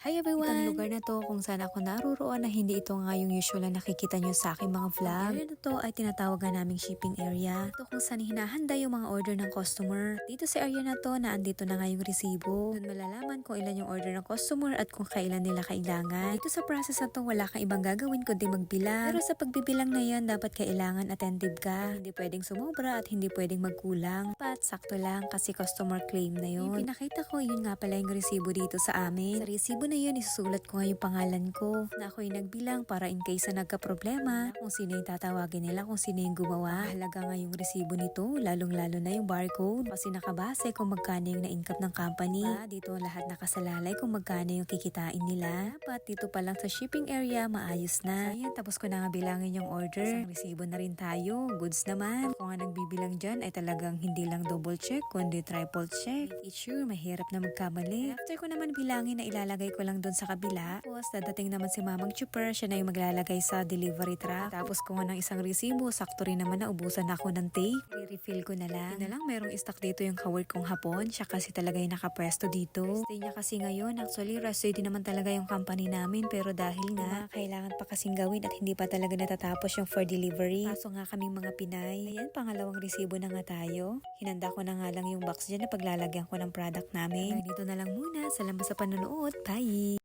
Hi everyone! Itong lugar na to kung saan ako naruroon na hindi ito nga yung usual na nakikita nyo sa aking mga vlog. Area na to ay tinatawag nga naming shipping area. Ito kung saan hinahanda yung mga order ng customer. Dito sa area na to na andito na nga yung resibo. Doon malalaman kung ilan yung order ng customer at kung kailan nila kailangan. Dito sa process na to wala kang ibang gagawin kundi magbilang. Pero sa pagbibilang na yan dapat kailangan attentive ka. Hindi pwedeng sumobra at hindi pwedeng magkulang. Pat sakto lang kasi customer claim na yun. Yung pinakita ko yun nga pala yung resibo dito sa amin. Sa resibo na yun, isusulat ko nga yung pangalan ko na ako'y nagbilang para in case na nagka-problema kung sino yung tatawagin nila, kung sino yung gumawa. Halaga nga yung resibo nito, lalong-lalo na yung barcode kasi nakabase kung magkano yung na-income ng company. Ah, dito lahat nakasalalay kung magkano yung kikitain nila. Dapat dito pa lang sa shipping area, maayos na. Ayan, tapos ko na nga bilangin yung order. Isang resibo na rin tayo. Goods naman. Kung nga nagbibilang dyan ay talagang hindi lang double check, kundi triple check. Make sure, mahirap na magkamali. After ko naman bilangin na ilalagay ko lang doon sa kabila. Tapos dadating naman si Mamang Chuper, siya na yung maglalagay sa delivery truck. Tapos kung ng isang resibo, sakto rin naman na ubusan ako ng take. I-refill ko na lang. Yun na lang, merong stock dito yung kawork kong hapon. Siya kasi talaga yung nakapwesto dito. Stay niya kasi ngayon. Actually, rest day din naman talaga yung company namin. Pero dahil nga, kailangan pa kasing gawin at hindi pa talaga natatapos yung for delivery. Kaso nga kaming mga Pinay. Ayan, pangalawang resibo na nga tayo. Hinanda ko na nga lang yung box dyan na paglalagyan ko ng product namin. Hanggang dito na lang muna. Salamat sa panonood. Bye! lagi.